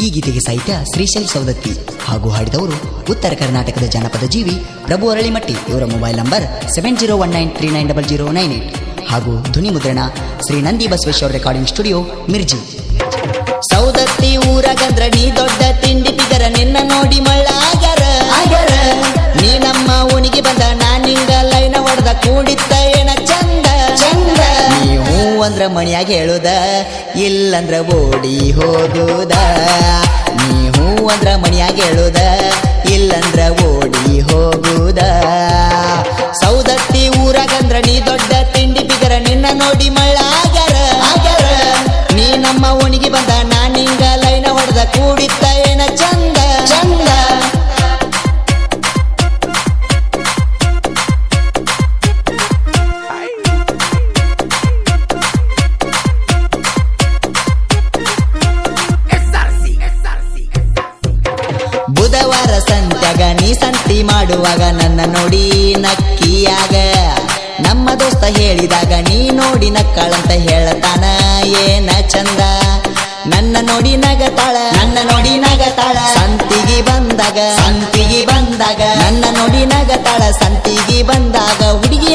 ಈ ಗೀತೆಗೆ ಸಾಹಿತ್ಯ ಶ್ರೀಶೈಲ್ ಸೌದತ್ತಿ ಹಾಗೂ ಹಾಡಿದವರು ಉತ್ತರ ಕರ್ನಾಟಕದ ಜನಪದ ಜೀವಿ ಪ್ರಭು ಅರಳಿಮಟ್ಟಿ. ಇವರ mobile number seven zero one nine three nine double zero nine eight. ಹಾಗೂ ಧ್ವನಿ ಮುದ್ರಣ ಶ್ರೀ ನಂದಿ ಬಸವೇಶ್ವರ ರೆಕಾರ್ಡಿಂಗ್ ಸ್ಟುಡಿಯೋ ಮಿರ್ಜಿ. ಸೌದತ್ತಿ ಊರಗಂದ್ರ ನೀ ದೊಡ್ಡ ತಿಂಡಿ ಬಿಗರ ನಿನ್ನ ನೋಡಿ ಮಳ್ಳಾಗರ ಅಂದ್ರ ಮಣಿಯಾಗ ಹೇಳುದ, ಇಲ್ಲಂದ್ರ ಓಡಿ ಹೋಗುದ. ನೀ ಹೂ ಅಂದ್ರ ಮಣಿಯಾಗ ಹೇಳುದ, ಇಲ್ಲಂದ್ರ ಓಡಿ ಹೋಗುದ. ಸೌದತ್ತಿ ಊರಾಗಂದ್ರ ಸಂತ್ಯಾಗ ನೀ ಸಂತಿ ಮಾಡುವಾಗ ನನ್ನ ನೋಡಿ ನಕ್ಕಿಯಾಗ. ನಮ್ಮ ದೋಸ್ತ ಹೇಳಿದಾಗ ನೀ ನೋಡಿ ನಕ್ಕಳಂತ ಹೇಳತಾನ, ಏನ ಚಂದ? ನನ್ನ ನೋಡಿ ನಗತಾಳ, ನನ್ನ ನೋಡಿ ನಗತಾಳ, ಸಂತಿಗೆ ಬಂದಾಗ ಸಂತಿಗೆ ಬಂದಾಗ. ನನ್ನ ನೋಡಿ ನಗತಾಳ, ಸಂತಿಗೆ ಬಂದಾಗ, ಹುಡುಗಿ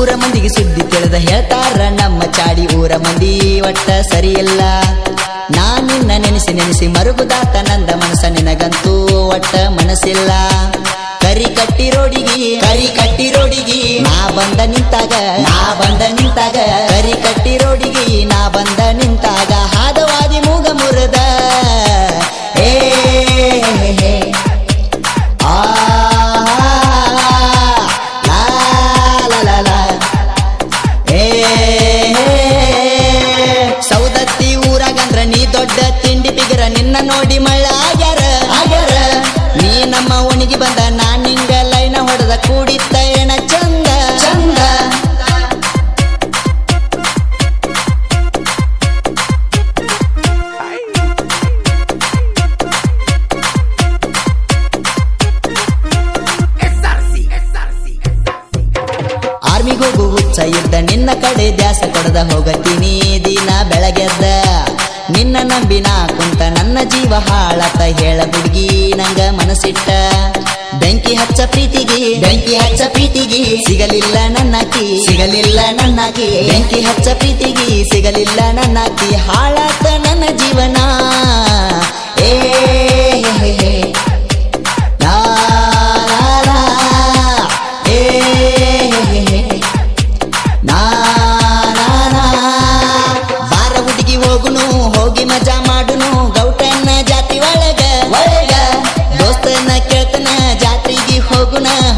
ಊರ ಮಂದಿಗೆ ಸುದ್ದಿ ತಿಳಿದ ಹೇಳ್ತಾರ, ನಮ್ಮ ಚಾಡಿ ಊರ ಮಂದಿ ಒಟ್ಟ ಸರಿಯಲ್ಲ. ನಾ ನಿನ್ನ ನೆನೆಸಿ ನೆನೆಸಿ ಮರುಗುದಾತ, ನಂದ ಮನಸ್ಸ ನಿನಗಂತೂ ಒಟ್ಟ ಮನಸ್ಸಿಲ್ಲ. ಕರಿ ಕಟ್ಟಿ ರೋಡಿಗಿ, ಕರಿ ಕಟ್ಟಿ ರೋಡಿಗಿ, ನಾ ಬಂದ ನಿಂತಾಗ, ನಾ ಬಂದ ನಿಂತಾಗ. ಕರಿ ಕಟ್ಟಿ ರೋಡಿಗಿ, ನಾ ಬಂದ ನಿನ್ನ ನೋಡಿ ಮಳ್ಳ ಆಗ್ಯಾರ. ನೀ ನಮ್ಮ ಒಣಗಿ ಬಂದ ನಾನ್ ನಿಂಗ ಲೈನ ಹೊಡೆದ ಕೂಡಿತ್ತ ಏನ ಚಂದ. ಚಂದ. ಆರ್ಮಿಗೆ ಹೋಗು ಹುಚ್ಚ ಇದ್ದ ನಿನ್ನ ಕಡೆ ದ್ಯಾಸ ಕೊಡದ ಹೋಗತೀನಿ ದಿನ ಬೆಳಗೆದ್ದ ನಿನ್ನ ನಂಬಿನ ನನ್ನ ಜೀವ ಹಾಳತ ಹೇಳ ಹುಡುಗಿ, ನಂಗ ಮನಸ್ಸಿಟ್ಟ. ಬೆಂಕಿ ಹಚ್ಚ ಪ್ರೀತಿಗೆ, ಬೆಂಕಿ ಹಚ್ಚ ಪ್ರೀತಿಗೆ ಸಿಗಲಿಲ್ಲ ನನ್ನಕಿ ಸಿಗಲಿಲ್ಲ ನನ್ನಕಿ ಬೆಂಕಿ ಹಚ್ಚ ಪ್ರೀತಿಗೆ ಸಿಗಲಿಲ್ಲ ನನ್ನಕಿ ಹಾಳಾತ ನನ್ನ ಜೀವನ. ಏ ಹುಡುಗಿ ಹೋಗುನು, ಹೋಗಿ ಮಜಾ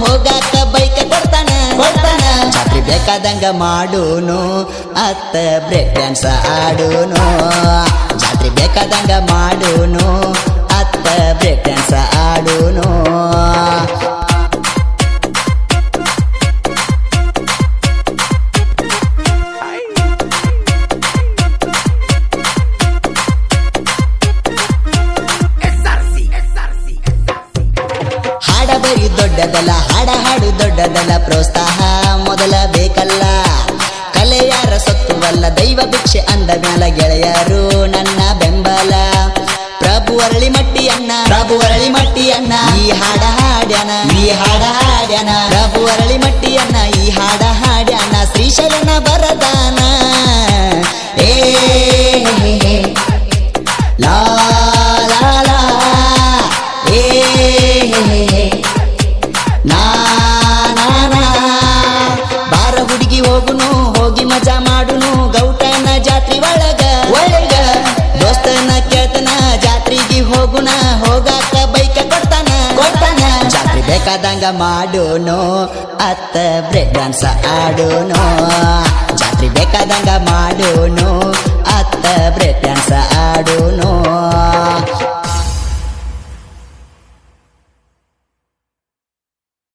ಹೋಗಾಕ ಬೈಕ ಕೊಡ್ತಾನ? ಕೊಡ್ತಾನ. ಜಾತ್ರೆ ಬೇಕಾದಂಗ ಮಾಡೋನು, ಅತ್ತ ಬ್ರೇಕ್ ಡ್ಯಾನ್ಸ್ ಆಡೋನು. ಜಾತ್ರೆ ಬೇಕಾದಂಗ ಮಾಡೋನು, ಅತ್ತ ಬ್ರೇಕ್ ಪ್ರೋತ್ಸಾಹ ಮೊದಲ ಬೇಕಲ್ಲ. ಕಲೆಯಾರ ಸತ್ತುವಲ್ಲ, ದೈವ ಭಿಕ್ಷೆ ಅಂದ ಮ್ಯಾಲ ಗೆಳೆಯರು ನನ್ನ ಬೆಂಬಲ. ಪ್ರಭು ಅರಳಿ ಮಟ್ಟಿ ಪ್ರಭು ಅರಳಿ ಮಟ್ಟಿ ಈ ಹಾಡ ಹಾಡ್ಯಾನ, ಈ ಹಾಡ ಹಾಡ್ಯಾನ. ಪ್ರಭು ಅರಳಿ ಮಟ್ಟಿಯನ್ನ, ಈ ಹಾಡ ಹಾಡ್ಯಾನ. ಶ್ರೀಶರಣ ಬರದಾನ ಏ ಲಾ ಹೋಗಾಕ ಬೈಕ ಕೊಡ್ತಾನ ಕೊಡ್ತಾನ. ಜಾತ್ರೆ ಬೇಕಾದಂಗ ಮಾಡೋನು, ಅತ್ತ ಬ್ರೇಕ್ ಡ್ಯಾನ್ಸ್ ಆಡೋನು. ಜಾತ್ರೆ ಬೇಕಾದಂಗ ಮಾಡೋನು, ಅತ್ತ ಬ್ರೇಕ್ ಡ್ಯಾನ್ಸ್ ಆಡೋನು.